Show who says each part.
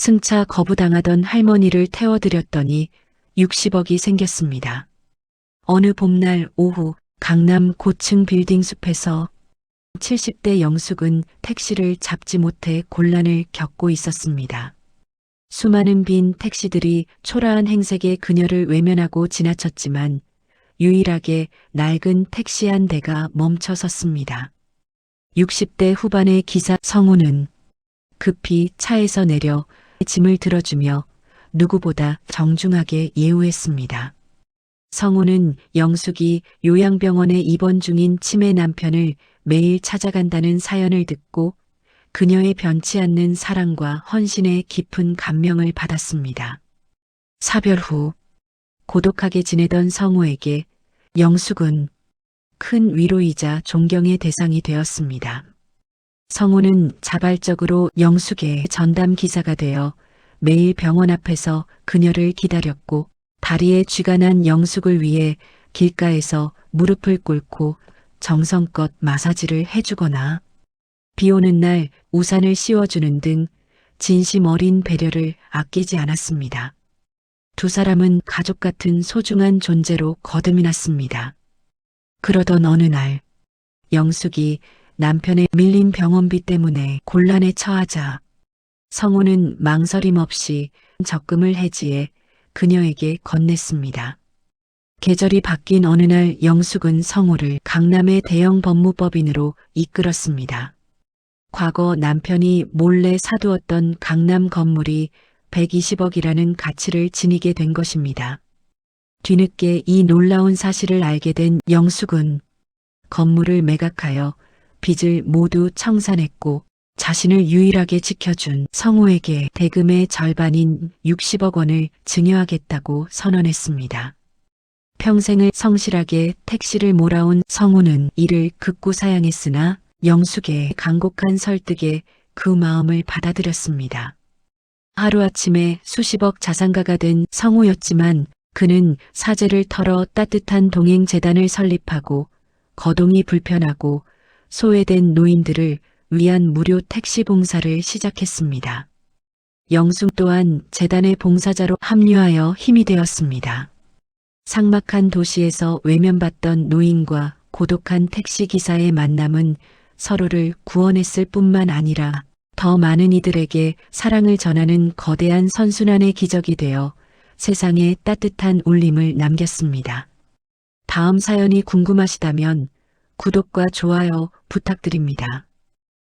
Speaker 1: 승차 거부당하던 할머니를 태워드렸더니 60억이 생겼습니다. 어느 봄날 오후 강남 고층 빌딩 숲에서 70대 영숙은 택시를 잡지 못해 곤란을 겪고 있었습니다. 수많은 빈 택시들이 초라한 행색의 그녀를 외면하고 지나쳤지만 유일하게 낡은 택시 한 대가 멈춰 섰습니다. 60대 후반의 기사 성우는 급히 차에서 내려 짐을 들어주며 누구보다 정중하게 예우했습니다. 성우는 영숙이 요양병원에 입원 중인 치매 남편을 매일 찾아간다는 사연을 듣고 그녀의 변치 않는 사랑과 헌신에 깊은 감명을 받았습니다. 사별 후 고독하게 지내던 성우에게 영숙은 큰 위로이자 존경의 대상이 되었습니다. 성우는 자발적으로 영숙의 전담 기사가 되어 매일 병원 앞에서 그녀를 기다렸고 다리에 쥐가 난 영숙을 위해 길가에서 무릎을 꿇고 정성껏 마사지를 해주거나 비 오는 날 우산을 씌워주는 등 진심 어린 배려를 아끼지 않았습니다. 두 사람은 가족 같은 소중한 존재로 거듭이 났습니다. 그러던 어느 날 영숙이 남편의 밀린 병원비 때문에 곤란에 처하자 성우는 망설임 없이 적금을 해지해 그녀에게 건넸습니다. 계절이 바뀐 어느 날 영숙은 성우를 강남의 대형 법무법인으로 이끌었습니다. 과거 남편이 몰래 사두었던 강남 건물이 120억이라는 가치를 지니게 된 것입니다. 뒤늦게 이 놀라운 사실을 알게 된 영숙은 건물을 매각하여 빚을 모두 청산했고 자신을 유일하게 지켜준 성우에게 대금의 절반인 60억 원을 증여하겠다고 선언했습니다. 평생을 성실하게 택시를 몰아온 성우는 이를 극구 사양했으나 영숙의 간곡한 설득에 그 마음을 받아들였습니다. 하루아침에 수십억 자산가가 된 성우였지만 그는 사재를 털어 따뜻한 동행재단을 설립하고 거동이 불편하고 소외된 노인들을 위한 무료 택시 봉사를 시작했습니다. 영숙 또한 재단의 봉사자로 합류하여 힘이 되었습니다. 삭막한 도시에서 외면받던 노인과 고독한 택시기사의 만남은 서로를 구원했을 뿐만 아니라 더 많은 이들에게 사랑을 전하는 거대한 선순환의 기적이 되어 세상에 따뜻한 울림을 남겼습니다. 다음 사연이 궁금하시다면 구독과 좋아요 부탁드립니다.